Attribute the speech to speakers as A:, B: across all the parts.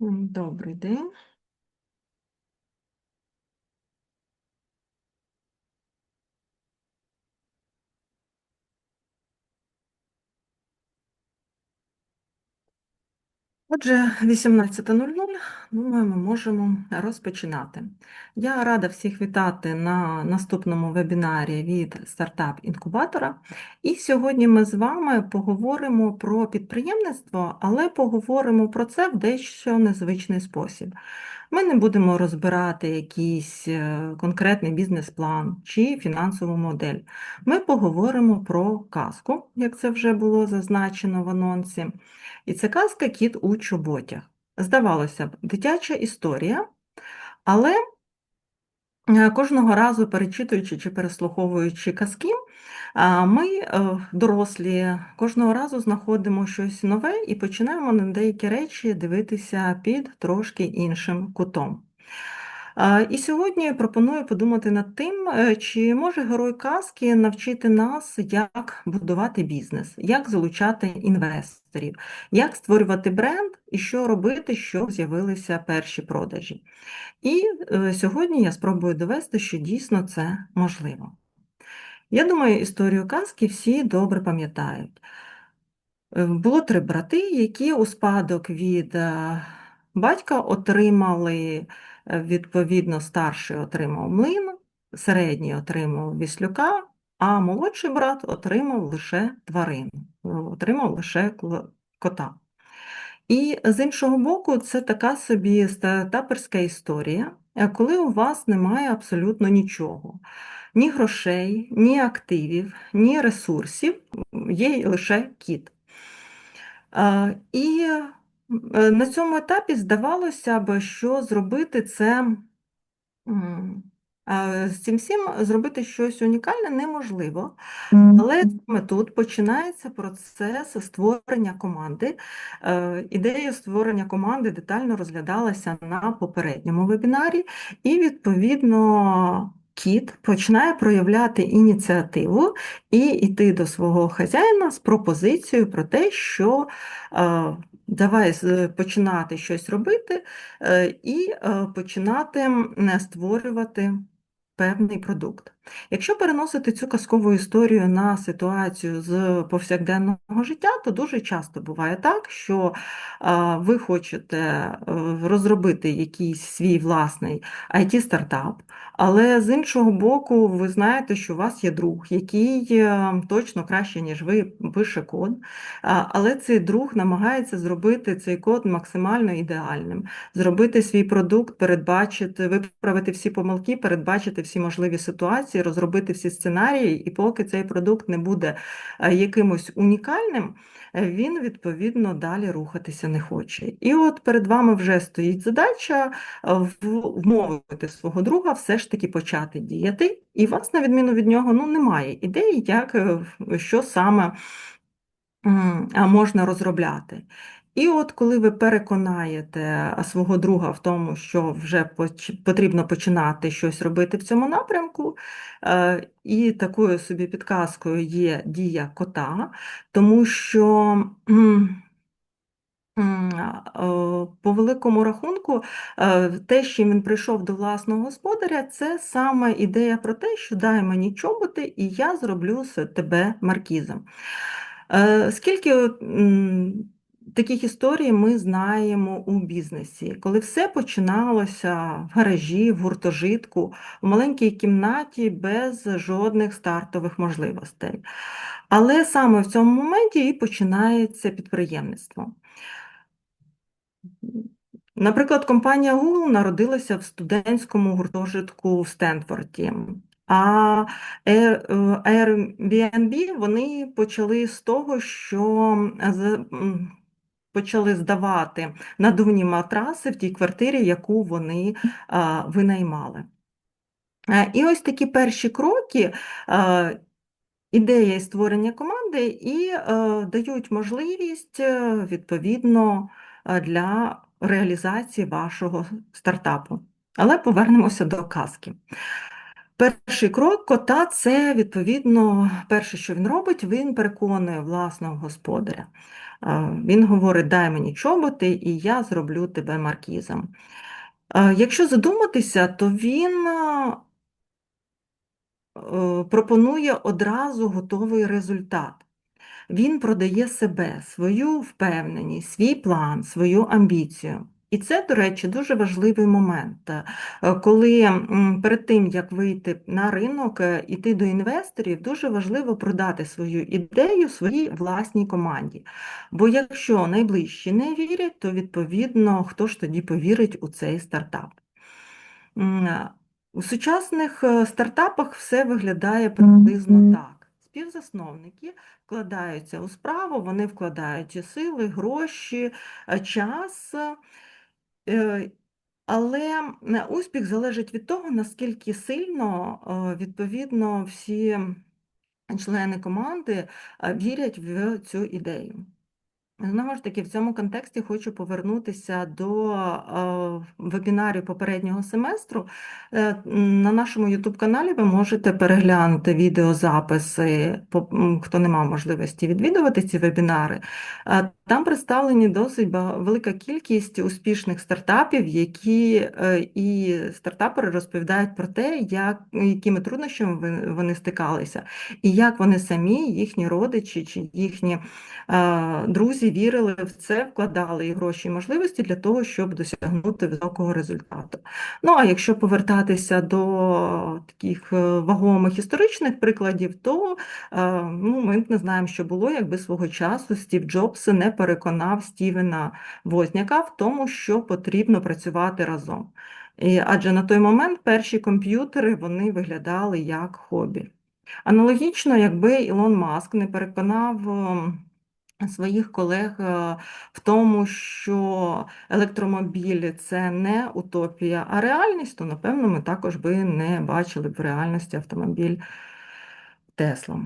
A: Добрий день. Отже, 18.00, думаю, ми можемо розпочинати. Я рада всіх вітати на наступному вебінарі від стартап-інкубатора. І сьогодні ми з вами поговоримо про підприємництво, але поговоримо про це в дещо незвичний спосіб. Ми не будемо розбирати якийсь е, конкретний бізнес-план чи фінансову модель. Ми поговоримо про казку, як це вже було зазначено в анонсі. І це казка Кіт у чоботях. Здавалося б, дитяча історія, але е, кожного разу перечитуючи чи переслуховуючи казки, ми, е, дорослі, кожного разу знаходимо щось нове і починаємо на деякі речі дивитися під трошки іншим кутом. І сьогодні пропоную подумати над тим, е, чи може герой казки навчити нас, як будувати бізнес, як залучати інвесторів, як створювати бренд і що робити, щоб з'явилися перші продажі. І е, сьогодні я спробую довести, що дійсно це можливо. Я думаю, історію казки всі добре пам'ятають. Е, було три брати, які у спадок від батька отримали Відповідно, старший отримав млин, середній отримав віслюка, а молодший брат отримав лише тварину, отримав лише кота. І з іншого боку, це така собі стартаперська історія, коли у вас немає абсолютно нічого. Ні грошей, ні активів, ні ресурсів, є лише кіт. І Е, на цьому етапі здавалося б, що зробити це з цим всім зробити щось унікальне неможливо, але саме тут починається процес створення команди. Е, ідея створення команди детально розглядалася на попередньому вебінарі, і, відповідно, кіт починає проявляти ініціативу і йти до свого хазяїна з пропозицією про те, що е, давай починати щось робити е, і е, починати створювати певний продукт. Якщо переносити цю казкову історію на ситуацію з повсякденного життя, то дуже часто буває так, що ви хочете е, розробити якийсь свій власний it стартап але з іншого боку, ви знаєте, що у вас є друг, який е, точно краще, ніж ви, пише код, але цей друг намагається зробити цей код максимально ідеальним, зробити свій продукт, передбачити, виправити всі помилки, передбачити всі можливі ситуації, розробити всі сценарії, і поки цей продукт не буде е, якимось унікальним він відповідно далі рухатися не хоче. І от перед вами вже стоїть задача е, вмовити свого друга все ж таки почати діяти, і вас, на відміну від нього, ну, немає ідеї, як е, що саме можна розробляти. І от коли ви переконаєте свого друга в тому, що вже потрібно починати щось робити в цьому напрямку, е, і такою собі підказкою є дія кота, тому що по великому рахунку, е, те, що він прийшов до власного господаря, це саме ідея про те, що дай мені чоботи, і я зроблю тебе маркізом. Е, скільки таких історій ми знаємо у бізнесі, коли все починалося в гаражі, в гуртожитку, в маленькій кімнаті без жодних стартових можливостей. Але саме в цьому моменті і починається підприємництво. Наприклад, компанія Google народилася в студентському гуртожитку в Стенфорді. А Airbnb вони почали з того, що почали здавати надувні матраси в тій квартирі, яку вони винаймали. І ось такі перші кроки. Ідея створення команди і е, дають можливість е, відповідно для реалізації вашого стартапу. Але повернемося до казки. Перший крок кота це, відповідно, перше, що він робить, він переконує власного господаря. Він говорить: дай мені чоботи, і я зроблю тебе маркізом. Якщо задуматися, то він пропонує одразу готовий результат. Він продає себе, свою впевненість, свій план, свою амбіцію. І це, до речі, дуже важливий момент, е, коли перед тим, як вийти на ринок, е, іти до інвесторів, дуже важливо продати свою ідею своїй власній команді. Бо якщо найближчі не вірять, то відповідно хто ж тоді повірить у цей стартап. У сучасних е, стартапах все виглядає приблизно так. Співзасновники вкладаються у справу, вони вкладають сили, гроші, час. Е, але успіх залежить від того, наскільки сильно, е, відповідно, всі члени команди вірять в цю ідею. Знову ж таки, в цьому контексті хочу повернутися до вебінарів попереднього семестру. Е, на нашому YouTube-каналі ви можете переглянути відеозаписи, хто не мав можливості відвідувати ці вебінари. Е, там представлені досить велика кількість успішних стартапів, які і стартапери розповідають про те, як, якими труднощами вони стикалися, і як вони самі, їхні родичі чи їхні друзі вірили в це, вкладали і гроші і можливості для того, щоб досягнути високого результату. Ну а якщо повертатися до таких е, вагомих історичних прикладів, то е, ну, ми не знаємо, що було, якби свого часу Стів Джобс не переконав Стівена Возняка в тому, що потрібно працювати разом. І, Адже на той момент перші комп'ютери вони виглядали як хобі. Аналогічно, якби Ілон Маск не переконав ем, своїх колег е, в тому, що електромобіль це не утопія, а реальність, то, напевно, ми також би не бачили б в реальності автомобіль Тесла.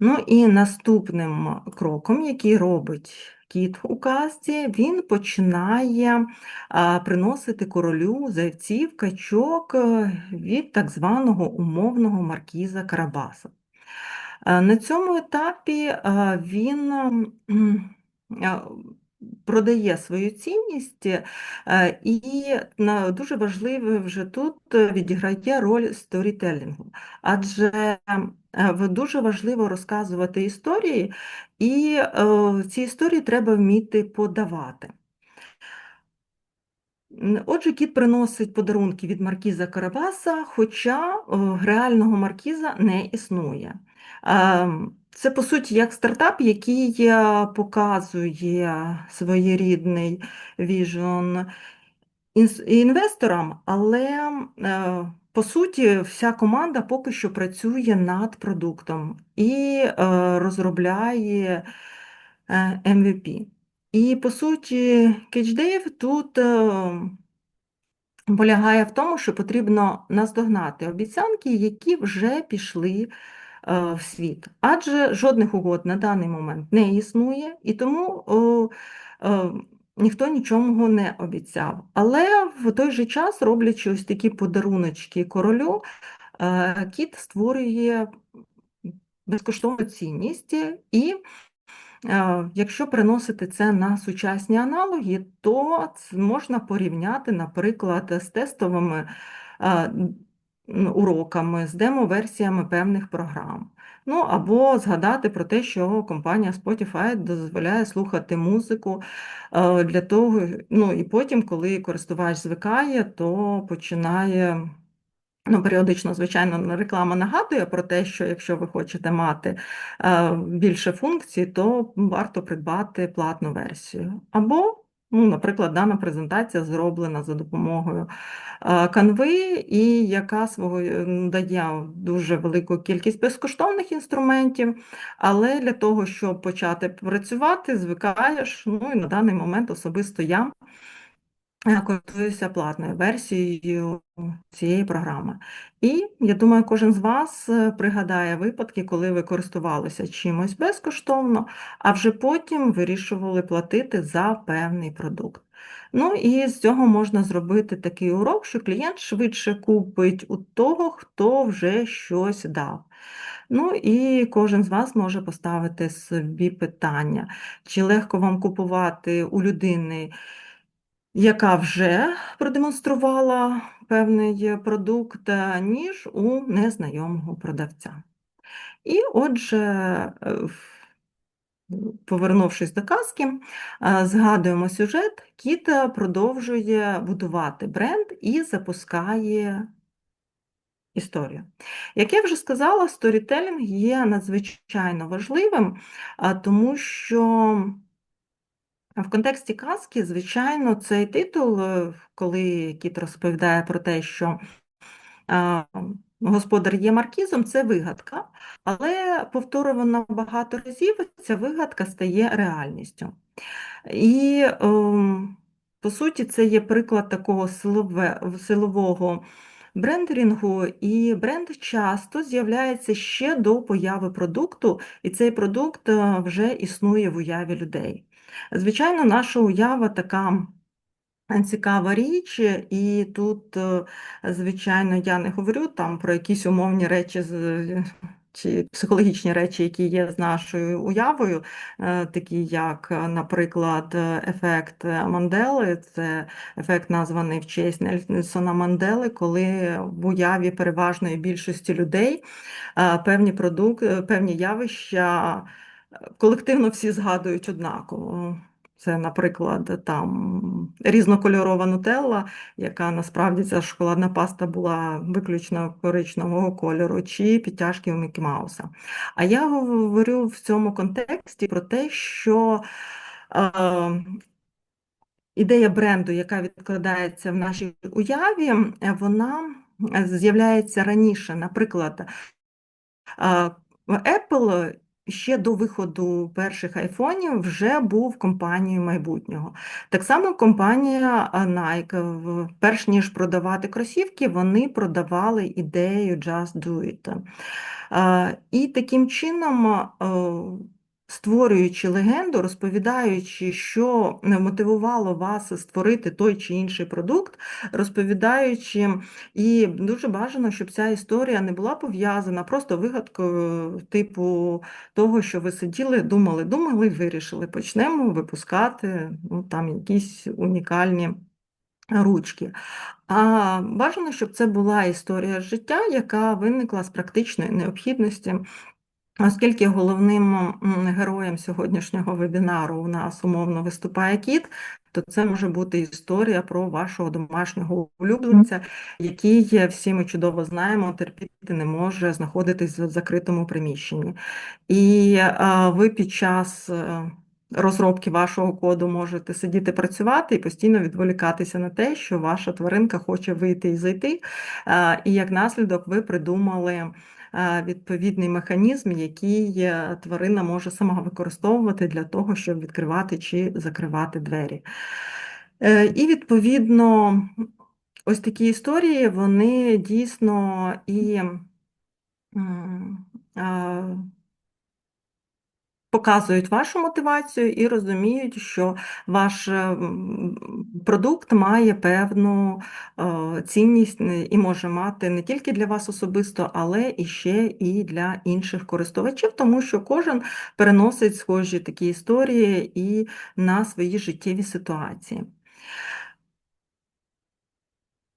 A: Ну і наступним кроком, який робить кіт у казці, він починає приносити королю зайців качок е, від так званого умовного маркіза Карабаса. Е, на цьому етапі е, він продає свою цінність, і дуже важливо вже тут відіграє роль сторітелінгу, адже дуже важливо розказувати історії, і ці історії треба вміти подавати. Отже, кіт приносить подарунки від маркіза Карабаса, хоча реального маркіза не існує. Ем, це, по суті, як стартап, який е, показує своєрідний віжн інвесторам, але, е, по суті, вся команда поки що працює над продуктом і е, розробляє MVP. І, по суті, CatchDave тут полягає в тому, що потрібно наздогнати обіцянки, які вже пішли. Е, в світ, адже жодних угод на даний момент не існує, і тому о, о, ніхто нічого не обіцяв. Але в той же час, роблячи ось такі подаруночки королю, е, кіт створює безкоштовну цінність і. Е, якщо приносити це на сучасні аналоги, то можна порівняти, наприклад, з тестовими уроками, з демо-версіями певних програм. Ну або згадати про те, що компанія Spotify дозволяє слухати музику е, для того, ну і потім, коли користувач звикає, то починає. Ну, періодично, звичайно, реклама нагадує про те, що якщо ви хочете мати е, більше функцій, то варто придбати платну версію. Або Ну, Наприклад, дана презентація зроблена за допомогою канви, і яка свого дає дуже велику кількість безкоштовних інструментів, але для того, щоб почати працювати, звикаєш, ну і на даний момент особисто я користуюся платною версією цієї програми. І я думаю, кожен з вас е, пригадає випадки, коли ви користувалися чимось безкоштовно, а вже потім вирішували платити за певний продукт. Ну і з цього можна зробити такий урок, що клієнт швидше купить у того, хто вже щось дав. Ну і кожен з вас може поставити собі питання, чи легко вам купувати у людини, яка вже продемонструвала певний продукт, ніж у незнайомого продавця. І отже, е, Повернувшись до казки, е, згадуємо сюжет, Кіт продовжує будувати бренд і запускає історію. Як я вже сказала, сторітелінг є надзвичайно важливим, тому що в контексті казки, звичайно, цей титул, е, коли Кіт розповідає про те, що господар є маркізом, це вигадка, але повторювано багато разів, ця вигадка стає реальністю. І, ем, по суті, це є приклад такого силового брендингу, і бренд часто з'являється ще до появи продукту, і цей продукт е, вже існує в уяві людей. Звичайно, наша уява така. Цікава річ, і тут, е, звичайно, я не говорю там про якісь умовні речі чи психологічні речі, які є з нашою уявою, е, такі як, наприклад, ефект Мандели, це ефект, названий в честь Нельсона Мандели, коли в уяві переважної більшості людей е, певні продукти, певні явища колективно всі згадують однаково. Це, наприклад, там різнокольорова нутелла, яка насправді ця шоколадна паста була виключно коричневого кольору, чи підтяжки у Мікі Мауса. А я говорю в цьому контексті про те, що е, ідея бренду, яка відкладається в нашій уяві, вона з'являється раніше. Наприклад, е, Apple ще до виходу перших айфонів вже був компанією майбутнього. Так само компанія Nike, перш ніж продавати кросівки, вони продавали ідею Just Do It. І таким чином створюючи легенду, розповідаючи, що мотивувало вас створити той чи інший продукт, розповідаючи, і дуже бажано, щоб ця історія не була пов'язана просто вигадкою, типу того, що ви сиділи, думали, думали, вирішили, почнемо випускати ну, там якісь унікальні. Ручки. А бажано, щоб це була історія життя, яка виникла з практичної необхідності Оскільки головним героєм сьогоднішнього вебінару у нас умовно виступає кіт, то це може бути історія про вашого домашнього улюбленця, який всі ми чудово знаємо, терпіти не може знаходитись в закритому приміщенні. І ви під час е, розробки вашого коду можете сидіти працювати і постійно відволікатися на те, що ваша тваринка хоче вийти і зайти, і як наслідок ви придумали відповідний механізм, який е, тварина може сама використовувати для того, щоб відкривати чи закривати двері. Е, і, відповідно, ось такі історії, вони дійсно і показують вашу мотивацію і розуміють, що ваш е, продукт має певну е, цінність і може мати не тільки для вас особисто, але і ще і для інших користувачів, тому що кожен переносить схожі такі історії і на свої життєві ситуації.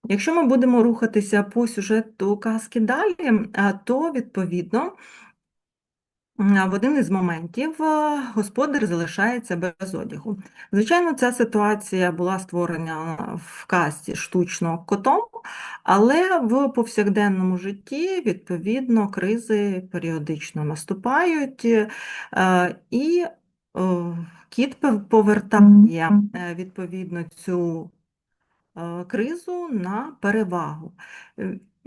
A: Якщо ми будемо рухатися по сюжету казки далі, то відповідно в один із моментів е, господар залишається без одягу. Звичайно, ця ситуація була створена в касті штучно котом, але в повсякденному житті, відповідно, кризи періодично наступають, е, і е, кіт повертає відповідно цю кризу на перевагу.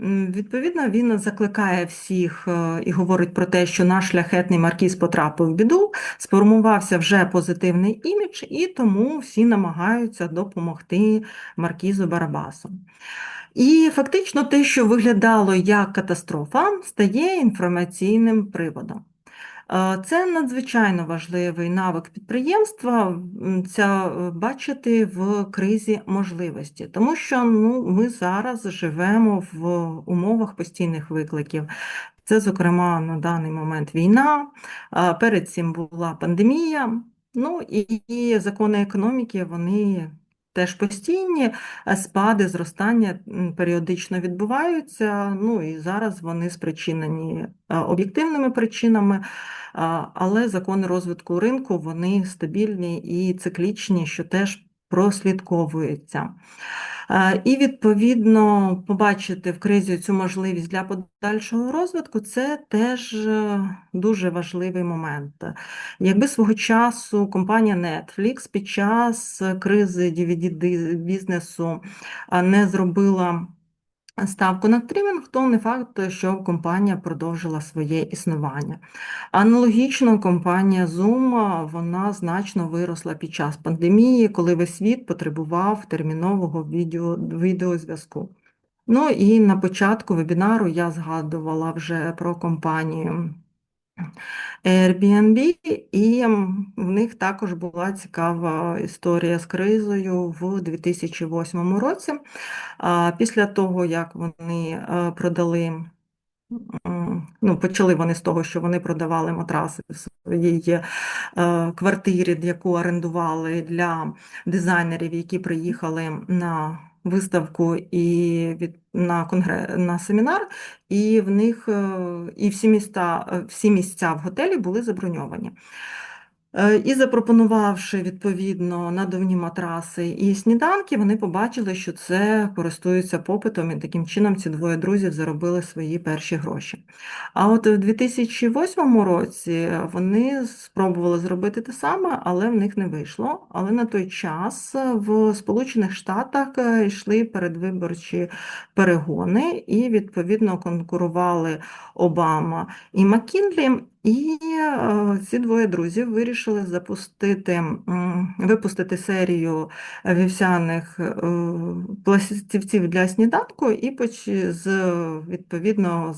A: Відповідно, він закликає всіх е, і говорить про те, що наш шляхетний маркіз потрапив в біду, сформувався вже позитивний імідж, і тому всі намагаються допомогти маркізу Барабасу. І фактично те, що виглядало як катастрофа, стає інформаційним приводом. Це надзвичайно важливий навик підприємства м, ця, е, бачити в кризі можливості, тому що ну, ми зараз живемо в умовах постійних викликів. Це, зокрема, на даний момент війна, перед цим була пандемія. Ну і закони економіки вони теж постійні, спади, зростання періодично відбуваються. Ну і зараз вони спричинені е, об'єктивними причинами, але закони розвитку ринку вони стабільні і циклічні, що теж прослідковується. Е, І відповідно побачити в кризі цю можливість для подальшого розвитку це теж е, дуже важливий момент. Якби свого часу компанія Netflix під час кризи DVD-бізнесу не зробила ставку на стрімінг, то не факт, що компанія продовжила своє існування. Аналогічно, компанія Zoom вона значно виросла під час пандемії, коли весь світ потребував термінового відео, відеозв'язку. Ну і на початку вебінару я згадувала вже про компанію Airbnb, і в них також була цікава історія з кризою в 2008 році. Після того, як вони е, продали ну, почали вони з того, що вони продавали матраси в своїй е, квартирі, яку орендували для дизайнерів, які приїхали на виставку і від на конгре на семінар, і в них і всі міста, всі місця в готелі були заброньовані. Е, і запропонувавши відповідно надувні матраси і сніданки, вони побачили, що це користується попитом, і таким чином ці двоє друзів заробили свої перші гроші. А от у 2008 році вони спробували зробити те саме, але в них не вийшло. Але на той час в Сполучених Штатах е, йшли передвиборчі перегони і відповідно конкурували Обама і Маккінлі. І е, ці двоє друзів вирішили запустити, випустити серію вівсяних е, пластівців для сніданку, і поч з відповідно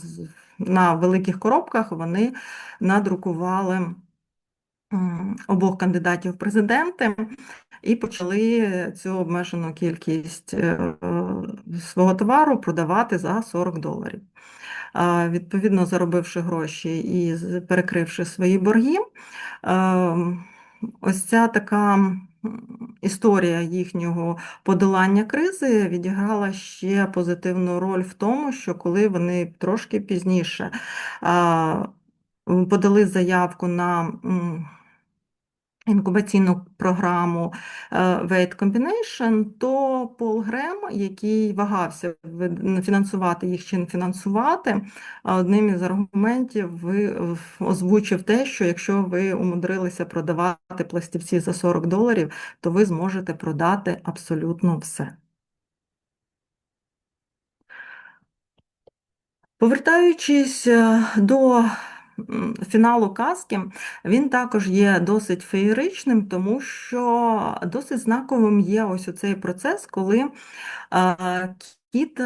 A: на великих коробках вони надрукували обох кандидатів в президенти. І почали цю обмежену кількість е, свого товару продавати за 40 доларів відповідно заробивши гроші і перекривши свої борги. Ем, ось ця така історія їхнього подолання кризи відіграла ще позитивну роль в тому, що коли вони трошки пізніше подали заявку на інкубаційну програму е, Weight Combination, то Пол Грем, який вагався фінансувати їх чи не фінансувати, одним із аргументів ви озвучив те, що якщо ви умудрилися продавати пластівці за 40 доларів, то ви зможете продати абсолютно все. Повертаючись е, до фіналу казки, він також є досить феєричним, тому що досить знаковим є ось оцей процес, коли кіт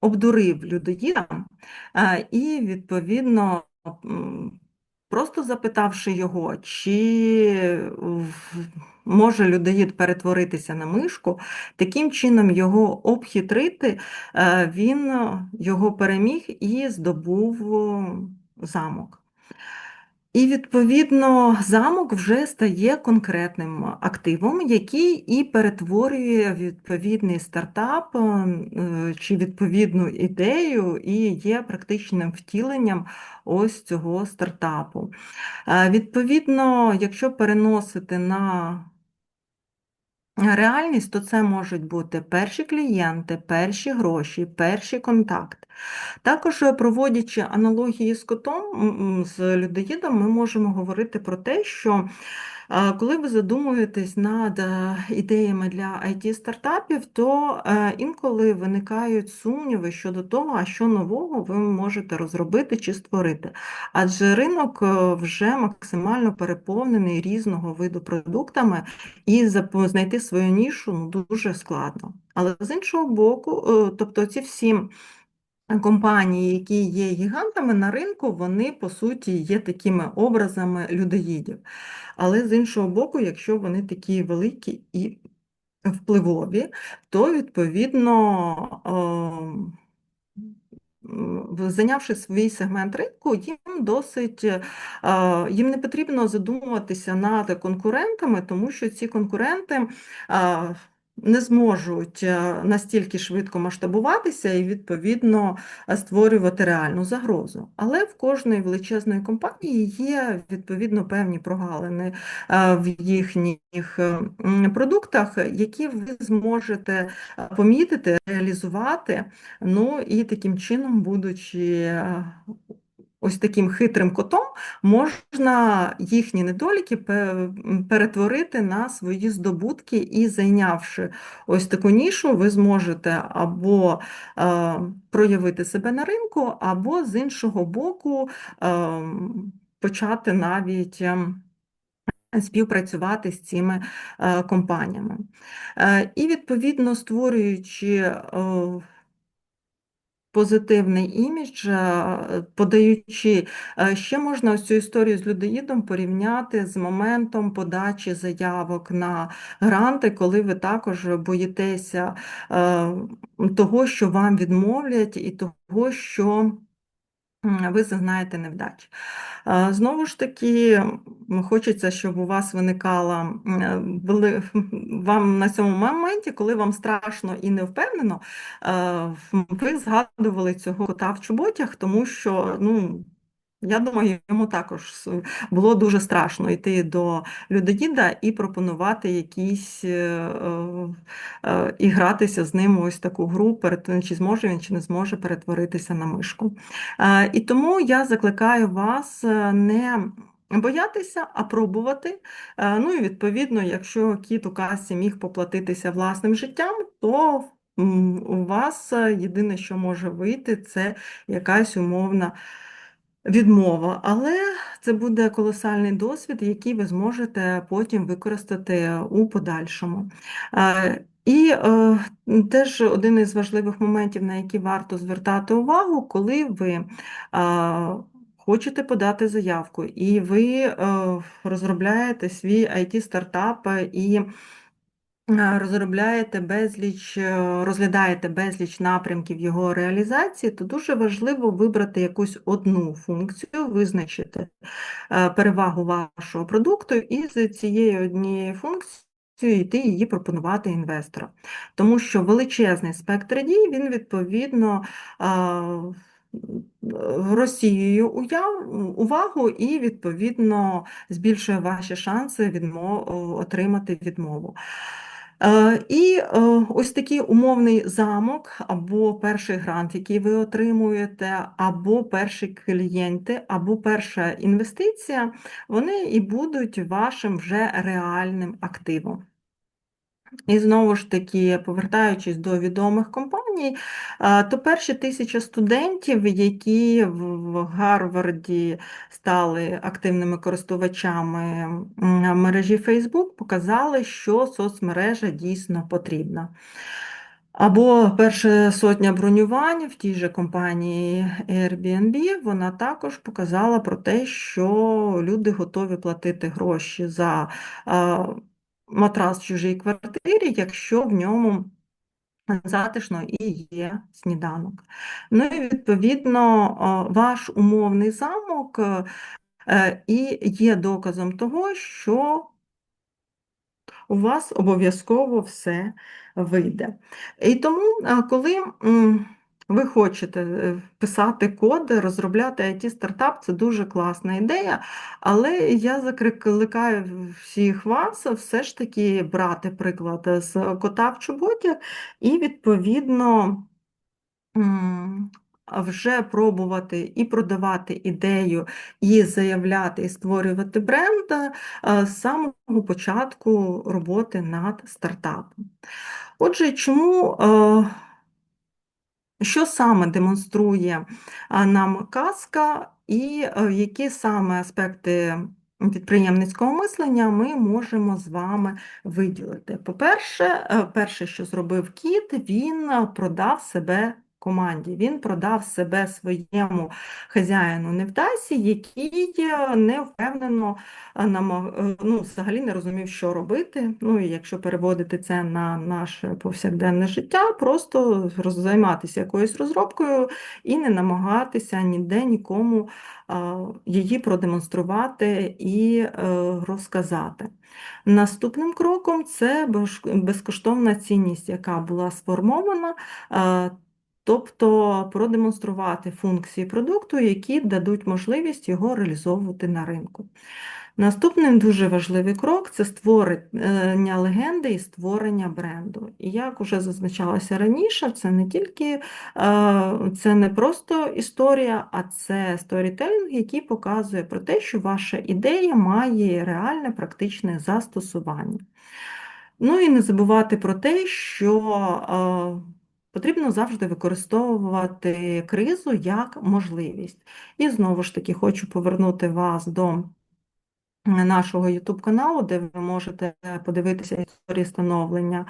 A: обдурив людоїда і, відповідно, Просто запитавши його, чи може людоїд перетворитися на мишку, таким чином його обхитрити, е, він його переміг і здобув замок. І, відповідно, замок вже стає конкретним активом, який і перетворює відповідний стартап е, чи відповідну ідею, і є практичним втіленням ось цього стартапу. Е, відповідно, якщо переносити на реальність, то це можуть бути перші клієнти, перші гроші, перші контакт. Також, е, проводячи аналогії з котом, з людоїдом, ми можемо говорити про те, що коли ви задумуєтесь над е, ідеями для it стартапів то е, інколи виникають сумніви щодо того, а що нового ви можете розробити чи створити. Адже ринок е, вже максимально переповнений різного виду продуктами, і знайти свою нішу ну, дуже складно. Але з іншого боку, тобто ці всі компанії, які є гігантами на ринку, вони по суті є такими образами людоїдів. Але з іншого боку, якщо вони такі великі і впливові, то відповідно. ем, Зайнявши свій сегмент ринку, їм досить е, їм не потрібно задумуватися над конкурентами, тому що ці конкуренти е, не зможуть е, настільки швидко масштабуватися і відповідно е, створювати реальну загрозу. Але в кожної величезної компанії є відповідно певні прогалини е, в їхніх продуктах, які ви зможете помітити, реалізувати. Ну і таким чином, будучи ось таким хитрим котом, можна їхні недоліки перетворити на свої здобутки і зайнявши ось таку нішу, ви зможете або е, проявити себе на ринку, або з іншого боку е, почати навіть. ем, Співпрацювати з цими е, компаніями. Е, І, відповідно, створюючи е, позитивний імідж, е, подаючи, е, ще можна ось цю історію з людоїдом порівняти з моментом подачі заявок на гранти, коли ви також боїтеся е, того, що вам відмовлять, і того, що ви зазнаєте невдач. Е, Знову ж таки, хочеться, щоб у вас виникала е, вам на цьому моменті, коли вам страшно і не впевнено, ви згадували цього кота в чоботях, тому що, ну, я думаю, йому також було дуже страшно йти до людоїда і пропонувати якісь е, е, і гратися з ним ось таку гру, чи зможе він, чи не зможе перетворитися на мишку. Е, І тому я закликаю вас е, не боятися, а пробувати. Е, Ну і відповідно, якщо кіт у касі міг поплатитися власним життям, то у вас е, єдине, що може вийти, це якась умовна відмова. Але це буде колосальний досвід, який ви зможете потім використати у подальшому. І е, теж один із важливих моментів, на які варто звертати увагу, коли ви е, хочете подати заявку, і ви е, розробляєте свій IT-стартап і е, розробляєте безліч, е, розглядаєте безліч напрямків його реалізації, то дуже важливо вибрати якусь одну функцію, визначити е, перевагу вашого продукту і з цією однією функцією йти її пропонувати інвесторам. Тому що величезний спектр дій, він відповідно розсіює увагу і відповідно збільшує ваші шанси відмо- отримати відмову. Е, І е, ось такий умовний замок, або перший грант, який ви отримуєте, або перші клієнти, або перша інвестиція, вони і будуть вашим вже реальним активом. І знову ж таки, повертаючись до відомих компаній, то перші тисяча студентів, які в Гарварді стали активними користувачами мережі Facebook, показали, що соцмережа дійсно потрібна. Або перша сотня бронювань в тій же компанії Airbnb, вона також показала про те, що люди готові платити гроші за матрас в чужій квартирі, якщо в ньому затишно і є сніданок. Ну і відповідно ваш умовний замок е, і є доказом того, що у вас обов'язково все вийде. І тому, коли м, ви хочете е, писати код, розробляти IT-стартап, це дуже класна ідея, але я закликаю всіх вас все ж таки брати приклад з кота в чоботях і відповідно. Вже пробувати і продавати ідею, і заявляти, і створювати бренд е, з самого початку роботи над стартапом. Отже, чому, е, що саме демонструє е, нам казка, і е, які саме аспекти підприємницького мислення ми можемо з вами виділити? По-перше, е, перше, що зробив кіт, він продав себе команді. Він продав себе своєму хазяїну Невдасі, який е, не впевнено е, е, ну, взагалі не розумів, що робити. Ну і якщо переводити це на наше повсякденне життя, просто займатися якоюсь розробкою і не намагатися ніде нікому її продемонструвати і розказати. Наступним кроком це безкоштовна цінність, яка була сформована, тобто продемонструвати функції продукту, які дадуть можливість його реалізовувати на ринку. Наступний дуже важливий крок це створення легенди і створення бренду. І як уже зазначалося раніше, це не тільки е, це не просто історія, а це сторітелінг, який показує про те, що ваша ідея має реальне практичне застосування. Ну і не забувати про те, що е, потрібно завжди використовувати кризу як можливість. І знову ж таки хочу повернути вас до нашого YouTube каналу, де ви можете подивитися історії становлення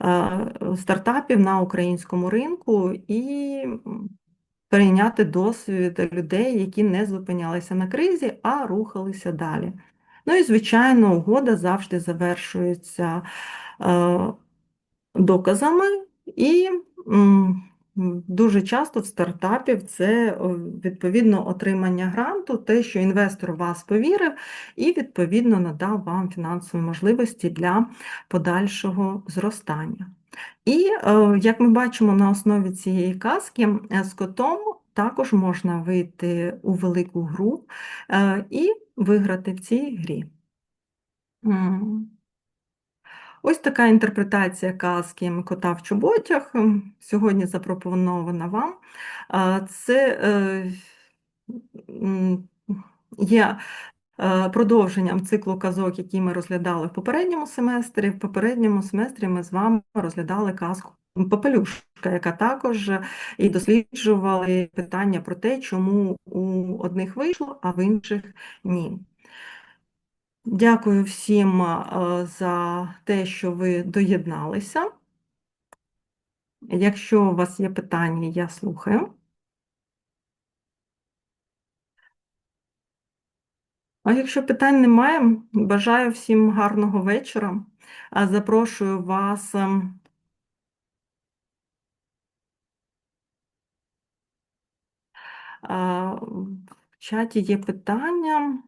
A: е, стартапів на українському ринку і перейняти досвід людей, які не зупинялися на кризі, а рухалися далі. Ну і, звичайно, угода завжди завершується е, доказами, і дуже часто в стартапів це відповідно отримання гранту, те, що інвестор вас повірив і відповідно надав вам фінансові можливості для подальшого зростання. І, як ми бачимо на основі цієї казки, е, з котом також можна вийти у велику гру е, і виграти в цій грі. Ось така інтерпретація казки Кота в чоботях сьогодні запропонована вам. Це е, є е, продовженням циклу казок, який ми розглядали в попередньому семестрі. В попередньому семестрі ми з вами розглядали казку Попелюшка, яка також і досліджували питання про те, чому у одних вийшло, а в інших ні. Дякую всім е, за те, що ви доєдналися. Якщо у вас є питання, я слухаю. А якщо питань немає, бажаю всім гарного вечора. Запрошую вас. ем, В чаті є питання.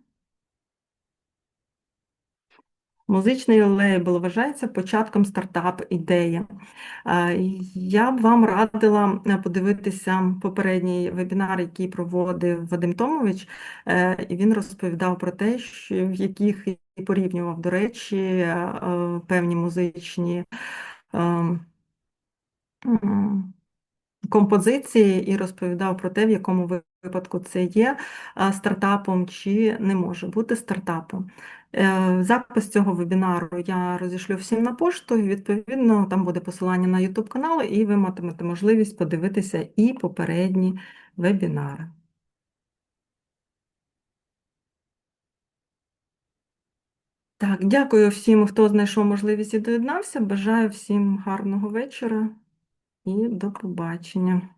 A: Музичний лейбл вважається початком стартап-ідеї. Я б вам радила е, подивитися попередній вебінар, який проводив Вадим Томович, Е, і він розповідав про те, що в яких і порівнював, до речі, е, певні музичні композиції і розповідав про те, в якому випадку це є стартапом чи не може бути стартапом. Е, Запис цього вебінару я розішлю всім на пошту, і відповідно там буде посилання на YouTube канал, і ви матимете можливість подивитися і попередні вебінари. Так, дякую всім, хто знайшов можливість і доєднався. Бажаю всім гарного вечора і до побачення.